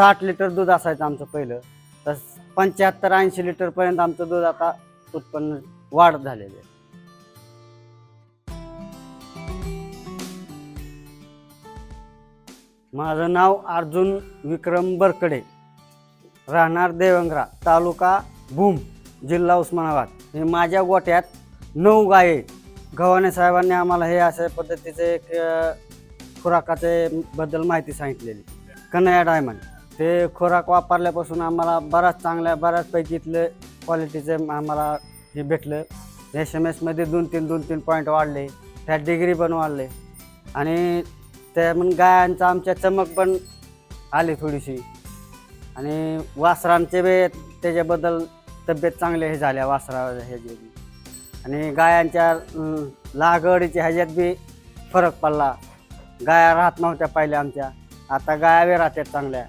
साठ लिटर दूध असायचं आमचं पहिलं. तर पंच्याहत्तर ऐंशी लिटरपर्यंत आमचं दूध आता उत्पन्न वाढ झालेलं आहे. माझं नाव अर्जुन विक्रम बरकडे. राहणार देवंगरा तालुका भूम जिल्हा उस्मानाबाद. हे माझ्या गोट्यात नऊ गाये. गव्हाणे साहेबांनी आम्हाला हे अशा पद्धतीचे एक खुराकाचे बद्दल माहिती सांगितलेली. कन्हया डायमंड. ते खुराक वापरल्यापासून आम्हाला बऱ्याच चांगल्या बऱ्याचपैकी इथलं क्वालिटीचं आम्हाला हे भेटलं. एस एम एसमध्ये दोन तीन दोन तीन पॉईंट वाढले. त्यात डिग्री पण वाढले. आणि त्या मग गायांचा आमच्या चमक पण आली थोडीशी. आणि वासरांचे बी त्याच्याबद्दल तब्येत चांगले हे झाल्या वासरा हे जे आणि गायांच्या लागवडीच्या ह्याच्यात बी फरक पडला. गाया राहत नव्हत्या पहिल्या आमच्या. आता गाया बी राहतात चांगल्या.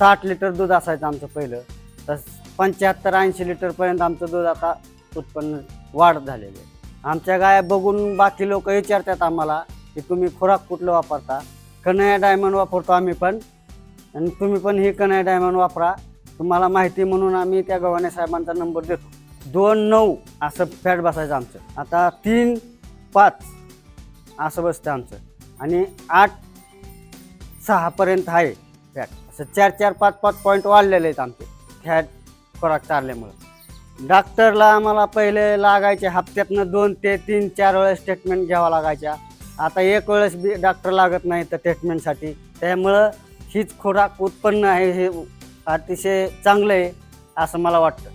साठ लिटर दूध असायचं आमचं पहिलं. तर पंच्याहत्तर ऐंशी लिटरपर्यंत आमचं दूध आता उत्पन्न वाढ झालेलं आहे. आमच्या गाया बघून बाकी लोक विचारतात आम्हाला की तुम्ही खुराक कुठलं वापरता? कन्हैया डायमंड वापरतो आम्ही पण. आणि तुम्ही पण ही कन्या डायमंड वापरा. तुम्हाला माहिती म्हणून आम्ही त्या गव्हाणे साहेबांचा नंबर देतो. दोन नऊ असं फॅट बसायचं आमचं. आता तीन पाच असं बसतं आमचं. आणि आठ सहापर्यंत आहे. फॅट असं चार चार पाच पाच पॉईंट वाढलेले आहेत आमचे. फॅट खोराक चालल्यामुळं. डॉक्टरला आम्हाला पहिले लागायचे हप्त्यातनं दोन ते तीन चार वेळेस ट्रीटमेंट घ्यावा लागायच्या आता एक वेळेस बी डॉक्टर लागत नाही तर ट्रीटमेंटसाठी त्यामुळं हीच खोराक उत्पन्न आहे हे अतिशय चांगलं आहे असं मला वाटतं.